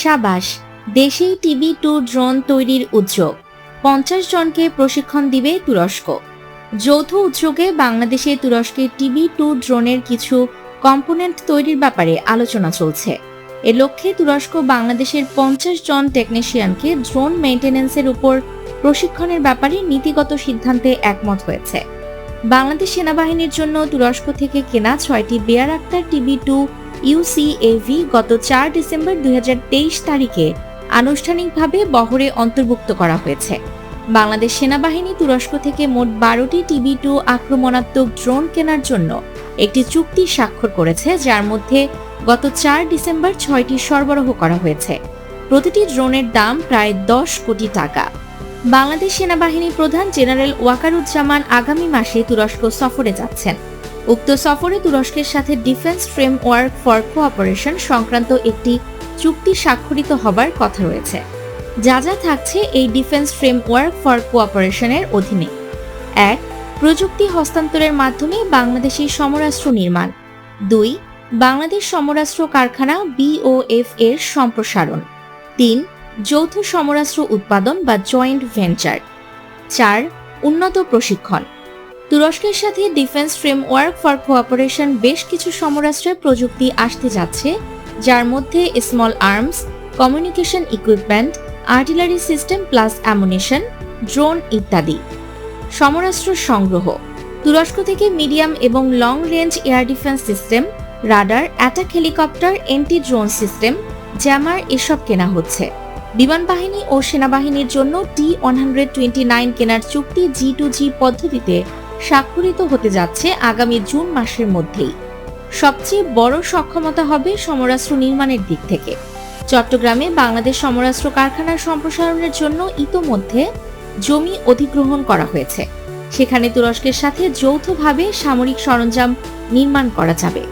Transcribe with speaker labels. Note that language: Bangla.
Speaker 1: সাবাস, দেশেই টিভি টু ড্রোন তৈরির উদ্যোগ। পঞ্চাশ জনকে প্রশিক্ষণ দিবে তুরস্ক। যৌথ উদ্যোগে বাংলাদেশে তুরস্কের টিভি টু ড্রোনের কিছু কম্পোনেন্ট তৈরির ব্যাপারে আলোচনা চলছে। এ লক্ষ্যে তুরস্ক বাংলাদেশের পঞ্চাশ জন টেকনিশিয়ানকে ড্রোন মেইনটেনেন্সের উপর প্রশিক্ষণের ব্যাপারে নীতিগত সিদ্ধান্তে একমত হয়েছে। বাংলাদেশ সেনাবাহিনীর জন্য তুরস্ক থেকে কেনা ছয়টি Bayraktar TB two UCAV গত চার ডিসেম্বর দুই হাজার তেইশ তারিখে আনুষ্ঠানিকভাবে বহরে অন্তর্ভুক্ত করা হয়েছে। বাংলাদেশ সেনাবাহিনী তুরস্ক থেকে মোট বারোটি টিভি টু আক্রমণাত্মক ড্রোন কেনার জন্য একটি চুক্তি স্বাক্ষর করেছে, যার মধ্যে গত চার ডিসেম্বর ছয়টি সরবরাহ করা হয়েছে। প্রতিটি ড্রোনের দাম প্রায় দশ কোটি টাকা। বাংলাদেশ সেনাবাহিনী প্রধান জেনারেল ওয়াকারুজ্জামান আগামী মাসে তুরস্ক সফরে যাচ্ছেন। উক্ত সফরে তুরস্কের সাথে ডিফেন্স ফ্রেমওয়ার্ক ফর কোঅপারেশন সংক্রান্ত একটি চুক্তি স্বাক্ষরিত হবার কথা রয়েছে। যা যা থাকছে এই ডিফেন্স ফ্রেমওয়ার্ক ফর কোঅপারেশনের অধীনে। এক, প্রযুক্তি হস্তান্তরের মাধ্যমে বাংলাদেশি সমরাস্ত্র নির্মাণ। দুই, বাংলাদেশ সমরাস্ত্র কারখানা বিওএফ এর সম্প্রসারণ। তিন যৌথ সমরাস্ত্র উৎপাদন বা জয়েন্ট ভেঞ্চার চার, উন্নত প্রশিক্ষণ। তুরস্কের সাথে ডিফেন্স ফ্রেমওয়ার্ক ফর কোঅপারেশন বেশ কিছু সমরাস্ত্রের প্রযুক্তি আসতে যাচ্ছে, যার মধ্যে small arms communication equipment artillery system plus ammunition drone ইত্যাদি। সমরাস্ত্র সংগ্রহ। তুরস্ক থেকে মিডিয়াম এবং long range air defence system radar attack helicopter anti drone system jammer এসব কেনা হচ্ছে। বিমান বাহিনী ও সেনাবাহিনীর জন্য T one hundred twenty nine কেনার চুক্তি জি টু জি পদ্ধতিতে স্বাক্ষরিত হতে যাচ্ছে আগামী জুন মাসের মধ্যেই। সবচেয়ে বড় সক্ষমতা হবে সমরাস্ত্র নির্মাণের দিক থেকে। চট্টগ্রামে বাংলাদেশ সমরাস্ত্র কারখানার সম্প্রসারণের জন্য ইতোমধ্যে জমি অধিগ্রহণ করা হয়েছে। সেখানে তুরস্কের সাথে যৌথভাবে সামরিক সরঞ্জাম নির্মাণ করা যাবে।